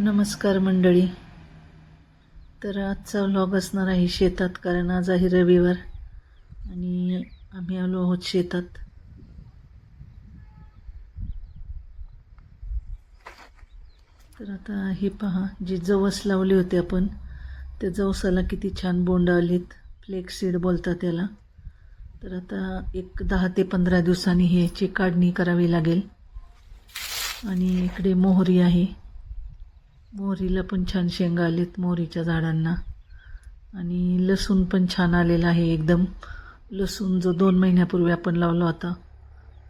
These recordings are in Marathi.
नमस्कार मंडळी. तर आजचा व्लॉग असणार आहे शेतात कारण आज आहे रविवार आणि आम्ही आलो आहोत शेतात. तर आता हे पहा जी जवस लावले होते आपण त्या जवसाला किती छान बोंड आलीत. फ्लेक्स सीड बोलतात त्याला. तर आता एक दहा ते पंधरा दिवसांनी ह्याची काढणी करावी लागेल. आणि इकडे मोहरी आहे. मोहरीला पण छान शेंगा आलेत मोहरीच्या झाडांना. आणि लसूण पण छान आलेला आहे एकदम. लसूण जो दोन महिन्यापूर्वी आपण लावला होता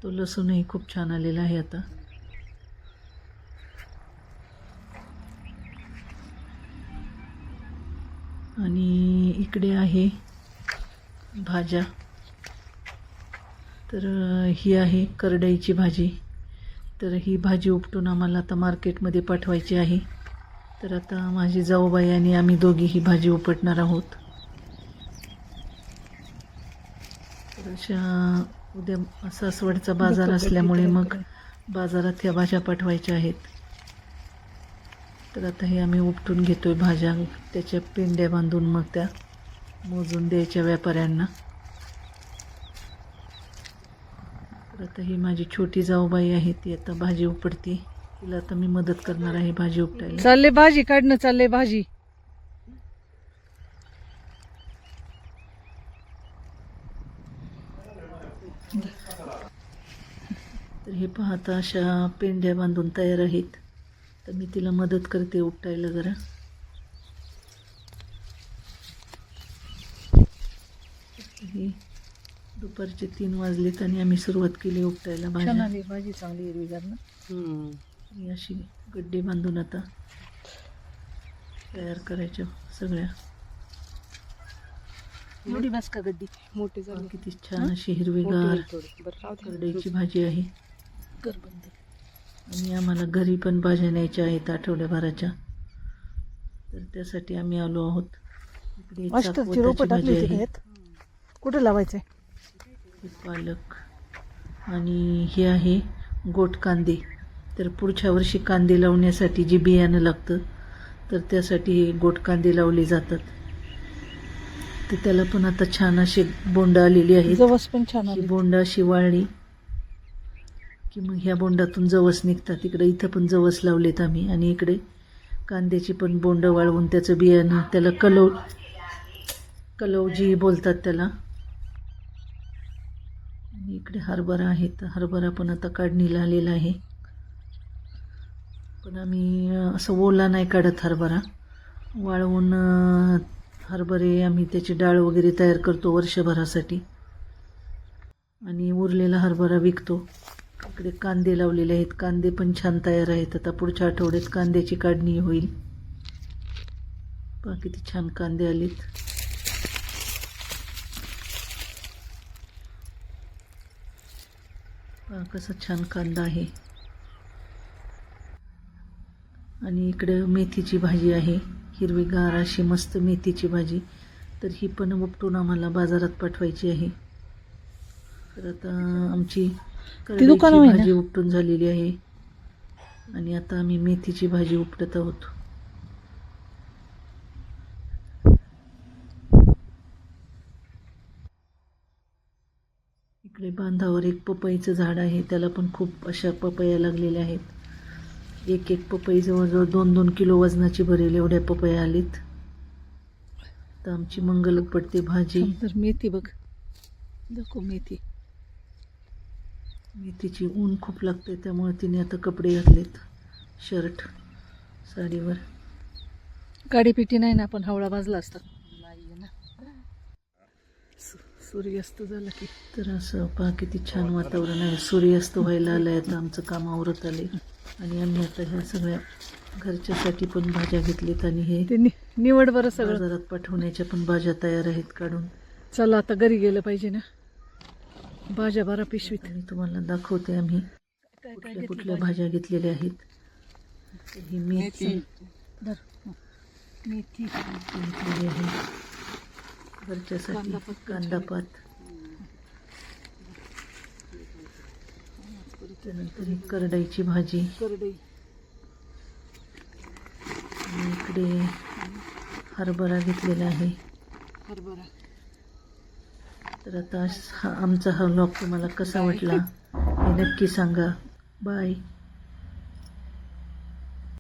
तो लसूणही खूप छान आलेला आहे आता. आणि इकडे आहे भाज्या. तर ही आहे करडईची भाजी. तर ही भाजी उपटून आम्हाला आता मार्केटमध्ये पाठवायची आहे. तर आता माझी जाऊबाई आणि आम्ही दोघी ही भाजी उपटणार आहोत. तर अशा उद्या सासवडचा बाजार असल्यामुळे मग बाजारात ह्या भाज्या पाठवायच्या आहेत. तर आता हे आम्ही उपटून घेतोय भाज्या त्याच्या पेंड्या बांधून मग त्या मोजून द्यायच्या व्यापाऱ्यांना. तर आता ही माझी छोटी जाऊबाई आहे ती आता भाजी उपटते. तिला आता मी मदत करणार आहे भाजी उपटायला. चालले भाजी काढणं चालले भाजी. तर हे पाहता अशा पेंढ्या बांधून तयार आहेत. तर मी तिला मदत करते उपटायला जरा. हे दुपारचे तीन वाजलेत आणि आम्ही सुरुवात केली उपटायला आली भाजी चांगली हिरवीगार ना. ही अशी गड्डी बांधून आता तयार करायच्या सगळ्या. एवढी बस का गड्डी. मोठी पहा किती छान अशी हिरवीगार करडईची भाजी आहे. करबंद. आणि आम्हाला घरी पण भाज्या न्यायच्या आहेत आठवड्याभराच्या तर त्यासाठी आम्ही आलो आहोत. इकडे कुठे लावायचंय हे पालक. आणि हे आहे गोट कांदे तर पुढच्या वर्षी कांदे लावण्यासाठी जे बियाणं लागतं तर त्यासाठी गोट कांदे लावले जातात. तर त्याला पण आता छान असे बोंड आलेली आहेत. जवस पण छान बोंड अशी वाळली की मग ह्या बोंडातून जवस निघतात. इकडे इथं पण जवस लावलेत आम्ही आणि इकडे कांद्याची पण बोंड वाळवून त्याचं बियाणं त्याला कलव कलवजी बोलतात त्याला. आणि इकडे हरभरा आहे तर हरभरा पण आता काढणीला आलेला आहे. पण आम्ही असं ओला नाही काढत हरभरा. वाळवून हरभरे आम्ही त्याची डाळ वगैरे तयार करतो वर्षभरासाठी. आणि उरलेला हरभरा विकतो. इकडे कांदे लावलेले आहेत. कांदे पण छान तयार आहेत. आता पुढच्या आठवड्यात कांद्याची काढणी होईल. पहा किती छान कांदे आलेत. पहा कसा छान कांदा आहे. आणि इकडे मेथीची भाजी आहे. हिरवीगार अशी मस्त मेथीची भाजी. तर ही पण उपटून आम्हाला बाजारात पाठवायची आहे. तर आता आमची? भाजी उपटून झालेली आहे. आणि आता आम्ही मेथीची भाजी उपटत आहोत. इकडे बांधावर एक पपईचं झाड आहे. त्याला पण खूप अशा पपया लागलेल्या आहेत. एक एक पपई जवळजवळ दोन दोन किलो वजनाची भरेल एवढ्या पपया आलीत. तर आमची मंगल पडते भाजी. तर मेथी बघ. दाखव मेथी. मेथीची ऊन खूप लागते त्यामुळे तिने आता कपडे घातलेत. शर्ट साडीवर. गाडी पिटी नाही ना पण हवळा भाजला असता. नाही ना सूर्यास्त झाला की. तर असं पहा किती छान वातावरण आहे. सूर्यास्त व्हायला आलं आता आमचं काम आवरत आले आणि आम्ही आता ह्या सगळ्या घरच्यासाठी पण भाज्या घेतलीत आणि हे निवड बरं सगळं. बाजारात पाठवण्याच्या पण भाज्या तयार आहेत काढून. चला आता घरी गेलं पाहिजे ना. भाज्या बारा पिशवीत. आणि तुम्हाला दाखवते आम्ही. कुठल्या कुठल्या भाज्या घेतलेल्या आहेत. ही मेथी. मेथी घेतलेली आहे. घरच्यासाठी कांदापात त्यानंतर करडईची भाजी. करडई. इकडे हरभरा घेतलेला आहे. हरभरा. तर आता हा आमचा हा व्लॉग तुम्हाला कसा वाटला हे नक्की सांगा. बाय